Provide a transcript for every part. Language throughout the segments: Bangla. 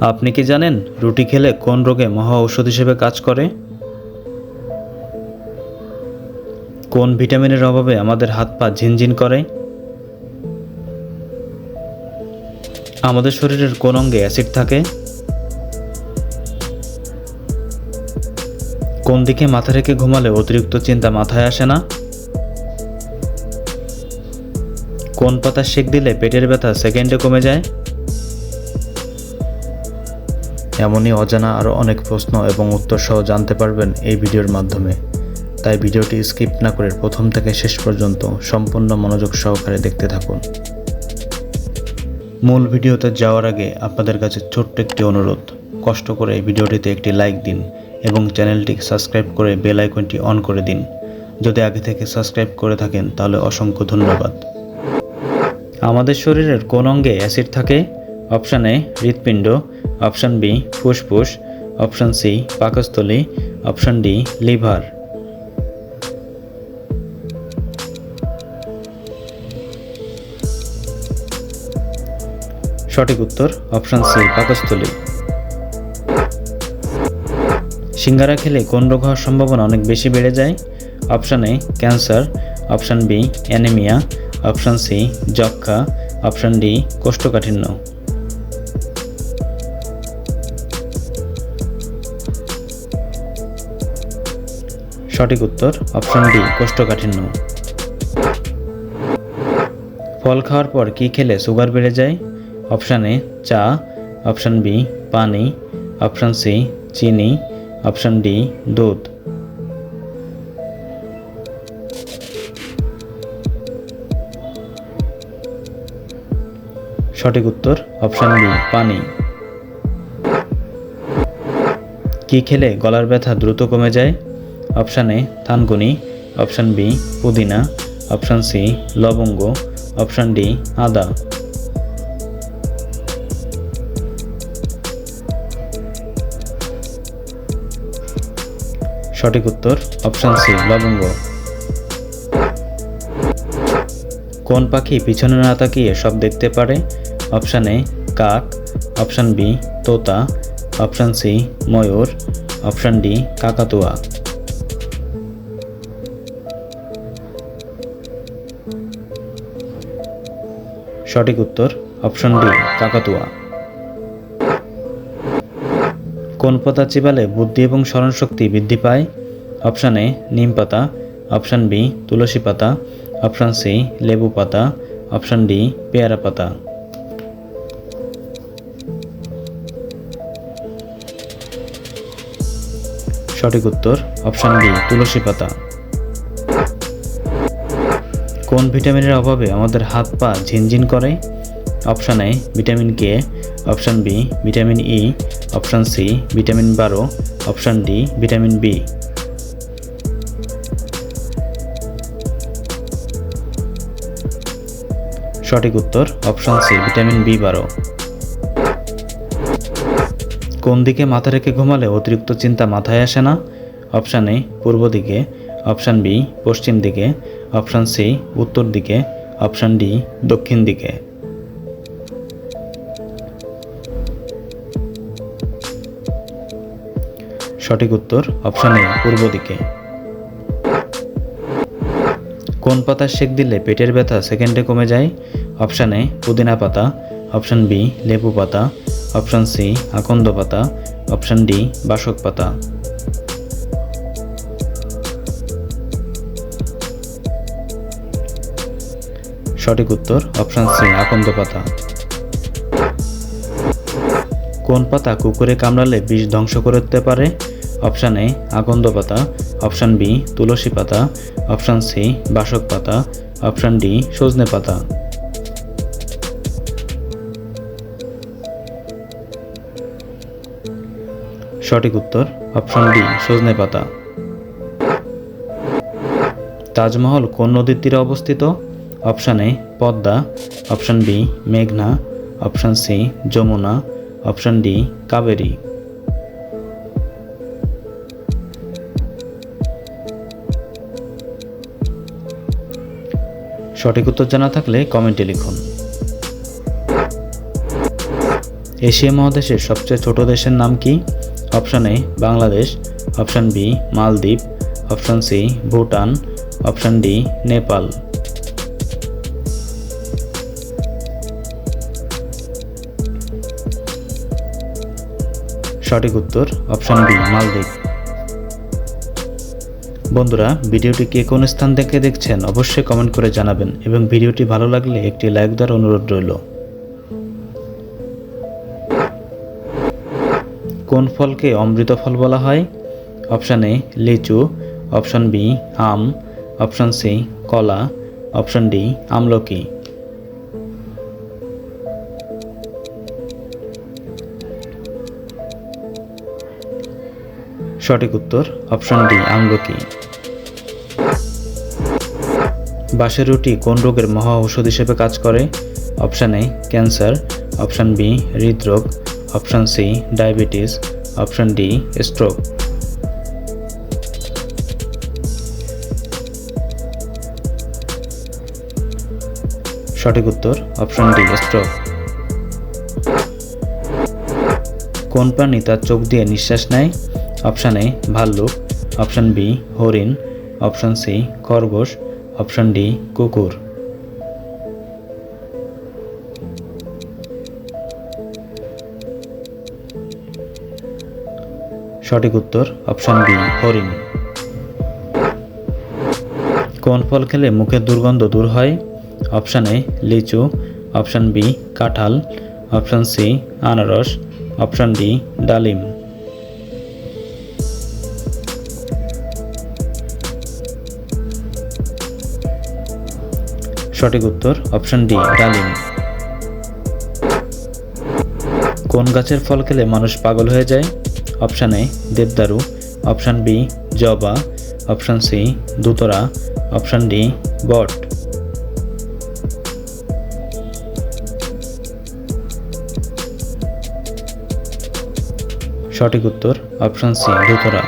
আপনি কি জানেন রুটি খেলে কোন রোগে মহা ঔষধ হিসেবে কাজ করে? কোন ভিটামিনের অভাবে আমাদের হাত পা ঝিনঝিন করে? আমাদের শরীরের কোন অঙ্গে অ্যাসিড থাকে? কোন দিকে মাথা রেখে ঘুমালে অতিরিক্ত চিন্তা মাথায় আসে না? কোন পাতা সেক দিলে পেটের ব্যথা সেকেন্ডে কমে যায়? এমনই অজানা আরও অনেক প্রশ্ন এবং উত্তর সহ জানতে পারবেন এই ভিডিওর মাধ্যমে। তাই ভিডিওটি স্কিপ না করে প্রথম থেকে শেষ পর্যন্ত সম্পূর্ণ মনোযোগ সহকারে দেখতে থাকুন। মূল ভিডিওতে যাওয়ার আগে আপনাদের কাছে ছোট্ট একটি অনুরোধ। কষ্ট করে ভিডিওটিতে একটি লাইক দিন এবং চ্যানেলটি সাবস্ক্রাইব করে বেল আইকনটি অন করে দিন। যদি আগে থেকে সাবস্ক্রাইব করে থাকেন তাহলে অসংখ্য ধন্যবাদ। আমাদের শরীরের কোন অঙ্গে অ্যাসিড থাকে? অপশান এ হৃৎপিণ্ড, অপশান বি ফুসফুস, অপশান সি পাকস্থলী, অপশান ডি লিভার। সঠিক উত্তর, অপশান সি পাকস্থলী। সিঙ্গারা খেলে কোন রোগ হওয়ার সম্ভাবনা অনেক বেশি বেড়ে যায়? Option A cancer, option B anaemia, option C যক্ষা অপশান ডি কোষ্ঠকাঠিন্য। সঠিক উত্তর, অপশন ডি, কোষ্ঠকাঠিন্য। ফল খাওয়ার পর কি খেলে সুগার বেড়ে যায়? অপশান এ, চা। অপশান বি, পানি। অপশান সি, চিনি। অপশান ডি, দুধ। সঠিক উত্তর, অপশান বি, পানি। কি খেলে গলার ব্যথা দ্রুত কমে যায়? অপশান এ থানকুনি, অপশান বি পুদিনা, অপশান সি লবঙ্গ, অপশান ডি আদা। সঠিক উত্তর অপশান সি লবঙ্গ। কোন পাখি পিছনে না তাকিয়ে সব দেখতে পারে? অপশান এ কাক, অপশান বি তোতা, অপশান সি ময়ূর, অপশান ডি কাকাতুয়া। সঠিক উত্তর অপশন ডি কাকাতুয়া। কোন পাতা চিবালে বুদ্ধি এবং স্মরণশক্তি বৃদ্ধি পায়? অপশান এ নিম পাতা। অপশান বি তুলসী পাতা। অপশান সি লেবু পাতা। অপশান ডি পেয়ারা পাতা। সঠিক উত্তর অপশান বি তুলসী পাতা। কোন ভিটামিনের অভাবে আমাদের হাত পা ঝিনঝিন করে? Option A, vitamin K. Option B, vitamin E. Option C, vitamin বারো। Option D, vitamin B. সঠিক উত্তর, অপশান সি, ভিটামিন বি বারো। কোন দিকে মাথা রেখে ঘুমালে অতিরিক্ত চিন্তা মাথায় আসে না? অপশান এ, পূর্ব দিকে। অপশান বি, পশ্চিম দিকে, অপশান সি, উত্তর দিকে, অপশান ডি, দক্ষিণ দিকে। সঠিক উত্তর অপশান এ, পূর্ব দিকে। কোন পাতা সেক দিলে পেটের ব্যথা সেকেন্ডে কমে যায়? অপশান এ, পুদিনা পাতা। অপশান বি, লেবু পাতা। অপশান সি, আকন্দ পাতা। অপশান ডি, বাসক পাতা। সঠিক উত্তর, অপশান সি, আকন্দ পাতা। কোন পাতা কুকুরে কামড়ালে বিষ ধ্বংস করতে পারে? অপশান এ, আকন্দ পাতা। অপশান বি, তুলসী পাতা। অপশান সি, বাসক পাতা। অপশান ডি, সজনে পাতা। সঠিক উত্তর, অপশান ডি, সজনে পাতা। তাজমহল কোন নদীর তীরে অবস্থিত? Option A Padma, option B মেঘনা, option C Jamuna, option D Kaveri. সঠিক উত্তর জানা থাকলে কমেন্টে লিখুন। এশিয়া মহাদেশের সবচেয়ে ছোট দেশের নাম কি? Option A Bangladesh, option B মালদ্বীপ, option C Bhutan, option D Nepal. সঠিক উত্তর অপশান বি মালদ্বীপ। বন্ধুরা, ভিডিওটি কে কোন স্থান থেকে দেখছেন অবশ্যই কমেন্ট করে জানাবেন এবং ভিডিওটি ভালো লাগলে একটি লাইক দেওয়ার অনুরোধ রইল। কোন ফলকে অমৃত ফল বলা হয়? অপশান এ লিচু অপশান বি আম অপশান সি কলা অপশান ডি আমলকি। সঠিক উত্তর, অপশন ডি আমলকি বাঁশের রুটি কোন রোগের মহা ঔষধ হিসেবে কাজ করে? Option A, cancer. Option B, হৃদরোগ। Option C, diabetes. Option D, stroke. সঠিক উত্তর, অপশান ডি, স্ট্রোক। কোন প্রাণী তার চোখ দিয়ে নিঃশ্বাস নেয়? অপশান এ ভাল্লুক, অপশান বি হরিণ, অপশান সি খরগোশ, অপশান ডি কুকুর। সঠিক উত্তর অপশান বি হরিণ। কোন ফল খেলে মুখের দুর্গন্ধ দূর হয়? অপশান এ লিচু, অপশান বি কাঁঠাল, অপশান সি আনারস, অপশান ডি ডালিম। সঠিক উত্তর, অপশন ডি, ডালিম। কোন গাছের ফল খেলে মানুষ পাগল হয়ে যায়? অপশান এ, দেবদারু। অপশান বি, জবা। অপশান সি দুতরা অপশান ডি, বট। সঠিক উত্তর, অপশান সি দুতরা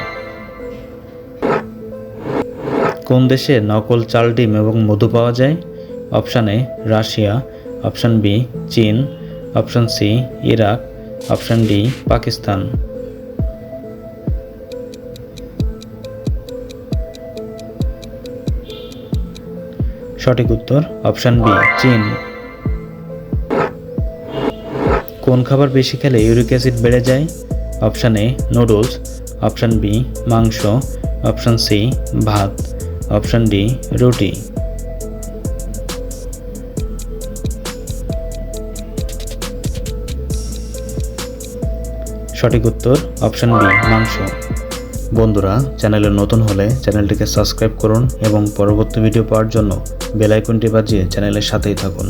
কোন দেশে নকল চাল, ডিম এবং মধু পাওয়া যায়? Option A Russia, option B চীন, option C Iraq, option D Pakistan. সঠিক উত্তর অপশান বি চীন। কোন খাবার বেশি খেলে ইউরিক অ্যাসিড বেড়ে যায়? Option A noodles, option B মাংস, অপশান সি ভাত, অপশান ডি রুটি। সঠিক উত্তর অপশান বি মাংস। বন্ধুরা, চ্যানেলে নতুন হলে চ্যানেলটিকে সাবস্ক্রাইব করুন এবং পরবর্তী ভিডিও পাওয়ার জন্য বেল আইকনটি বাজিয়ে চ্যানেলের সাথেই থাকুন।